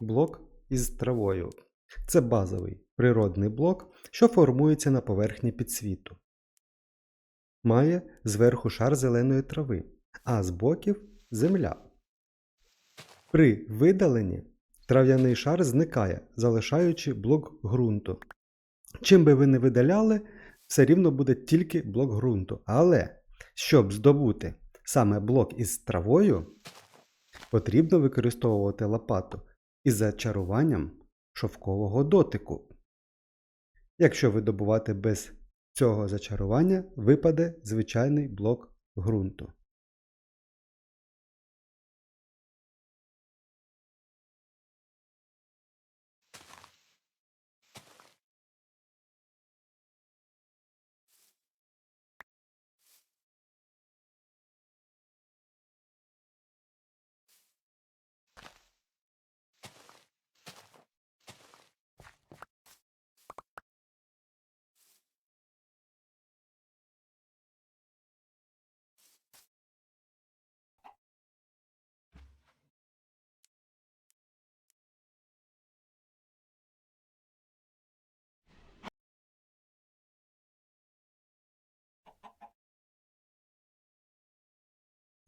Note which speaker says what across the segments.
Speaker 1: блок із травою. Це базовий природний блок, що формується на поверхні підсвіту. Має зверху шар зеленої трави, а з боків земля. При видаленні трав'яний шар зникає, залишаючи блок ґрунту. Чим би ви не видаляли, все рівно буде тільки блок ґрунту. Але щоб здобути саме блок із травою, потрібно використовувати лопату із зачаруванням шовкового дотику. Якщо видобувати без цього зачарування, випаде звичайний блок ґрунту.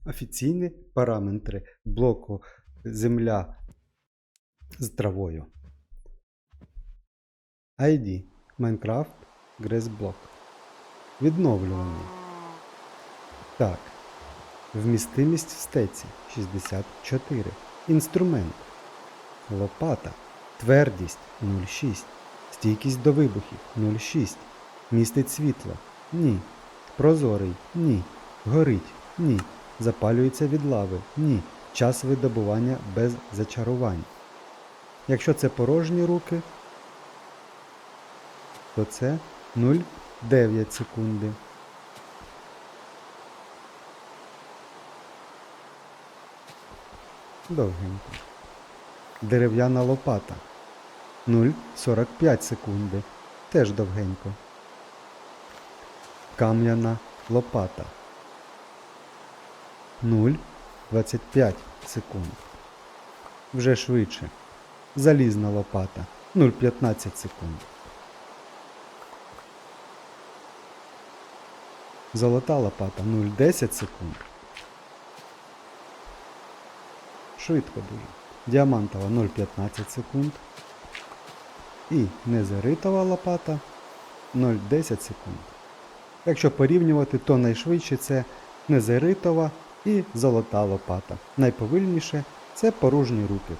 Speaker 1: Офіційні параметри блоку земля з травою. ID Minecraft GraceBlock. Відновлюваний. Так. Вмістимість в стеці 64. Інструмент. Лопата. Твердість 0,6. Стійкість до вибухів 0,6. Містить світло. Ні. Прозорий. Ні. Горить. Ні. Запалюється від лави. Ні. Час видобування без зачарувань. Якщо це порожні руки, то це 0,9 секунди. Довгенько. Дерев'яна лопата. 0,45 секунди. Теж довгенько. Кам'яна лопата. 0,25 секунд. Вже швидше. Залізна лопата 0,15 секунд. Золота лопата 0,10 секунд. Швидко дуже. Діамантова 0,15 секунд. І незаритова лопата 0,10 секунд. Якщо порівнювати, то найшвидше це незаритова і золота лопата. Найповільніше це порожні руки.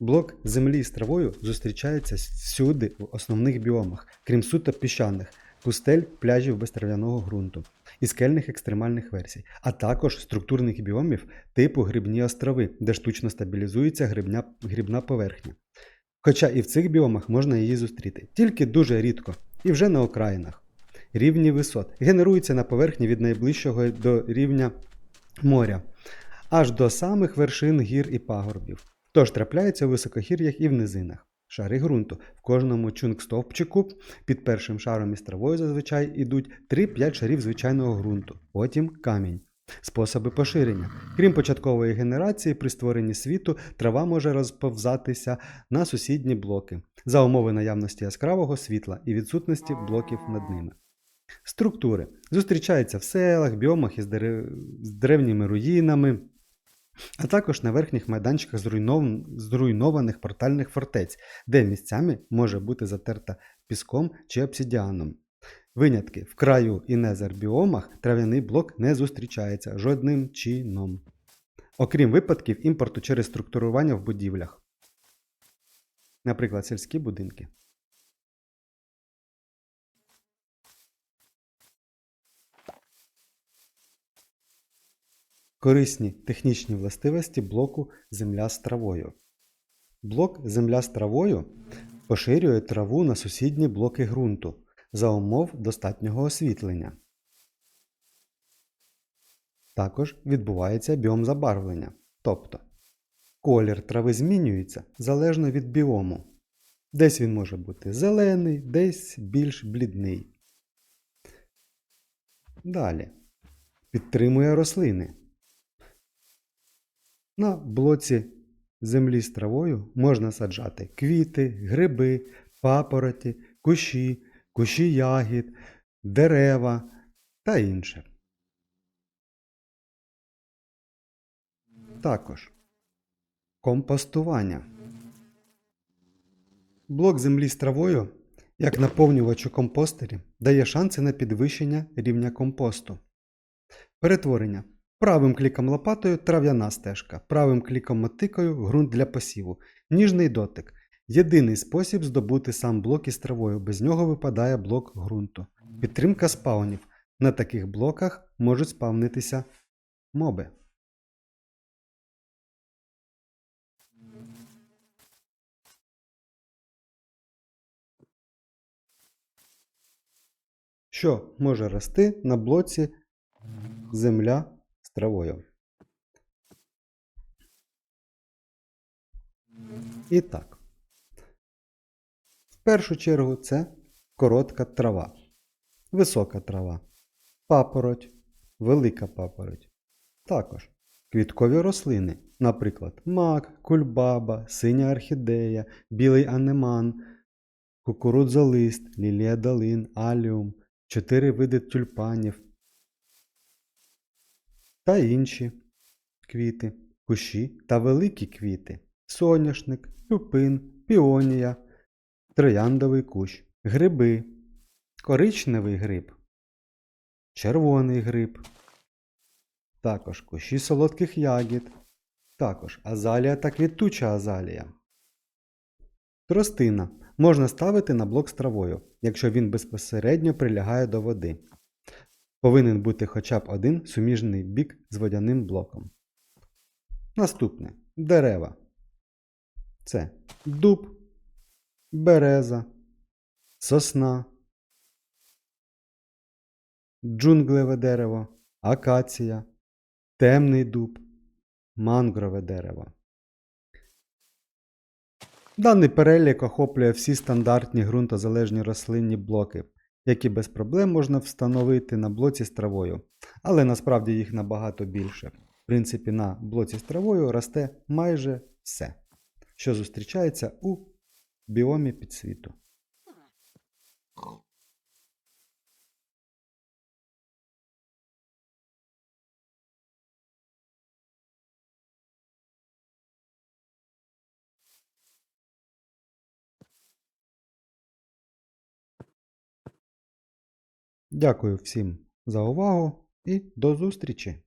Speaker 1: Блок землі з травою зустрічається всюди в основних біомах, крім суто піщаних, пустель, пляжів безтрав'яного ґрунту і скельних екстремальних версій, а також структурних біомів типу грибні острови, де штучно стабілізується грибня, грибна поверхня. Хоча і в цих біомах можна її зустріти, тільки дуже рідко і вже на окраїнах. Рівні висот генеруються на поверхні від найближчого до рівня моря, аж до самих вершин гір і пагорбів. Тож трапляються в високогір'ях і в низинах. Шари ґрунту. В кожному чунг-стовпчику під першим шаром із травою зазвичай йдуть 3-5 шарів звичайного ґрунту, потім камінь. Способи поширення. Крім початкової генерації, при створенні світу трава може розповзатися на сусідні блоки за умови наявності яскравого світла і відсутності блоків над ними. Структури зустрічаються в селах, біомах із дерев... з древніми руїнами, а також на верхніх майданчиках зруйнов... зруйнованих портальних фортець, де місцями може бути затерта піском чи обсидіаном. Винятки в краю і незербіомах трав'яний блок не зустрічається жодним чином. Окрім випадків імпорту через структурування в будівлях. Наприклад, сільські будинки. Корисні технічні властивості блоку земля з травою. Блок земля з травою поширює траву на сусідні блоки ґрунту за умов достатнього освітлення. Також відбувається біомзабарвлення, тобто колір трави змінюється залежно від біому. Десь він може бути зелений, десь більш блідний. Далі. Підтримує рослини. На блоці землі з травою можна саджати квіти, гриби, папороті, кущі, кущі ягід, дерева та інше. Також компостування. Блок землі з травою, як наповнювач у компостері, дає шанси на підвищення рівня компосту. Перетворення. Правим кліком лопатою трав'яна стежка, правим кліком мотикою ґрунт для посіву. Ніжний дотик. Єдиний спосіб здобути сам блок із травою, без нього випадає блок ґрунту. Підтримка спаунів. На таких блоках можуть спавнитися моби. Що може рости на блоці земля з травою? І так. Першу чергу це коротка трава, висока трава, папороть, велика папороть. Також квіткові рослини, наприклад, мак, кульбаба, синя орхідея, білий анеман, кукурудзолист, лілія долин, аліум, чотири види тюльпанів та інші квіти, кущі та великі квіти, соняшник, люпин, піонія, трояндовий кущ, гриби, коричневий гриб, червоний гриб, також кущі солодких ягід, також азалія та квітуча азалія. Тростина можна ставити на блок з травою, якщо він безпосередньо прилягає до води. Повинен бути хоча б один суміжний бік з водяним блоком. Наступне дерева. Це дуб, береза, сосна, джунглеве дерево, акація, темний дуб, мангрове дерево. Даний перелік охоплює всі стандартні ґрунтозалежні рослинні блоки, які без проблем можна встановити на блоці з травою, але насправді їх набагато більше. В принципі, на блоці з травою росте майже все, що зустрічається у біомі підсвіту. Дякую всім за увагу і до зустрічі!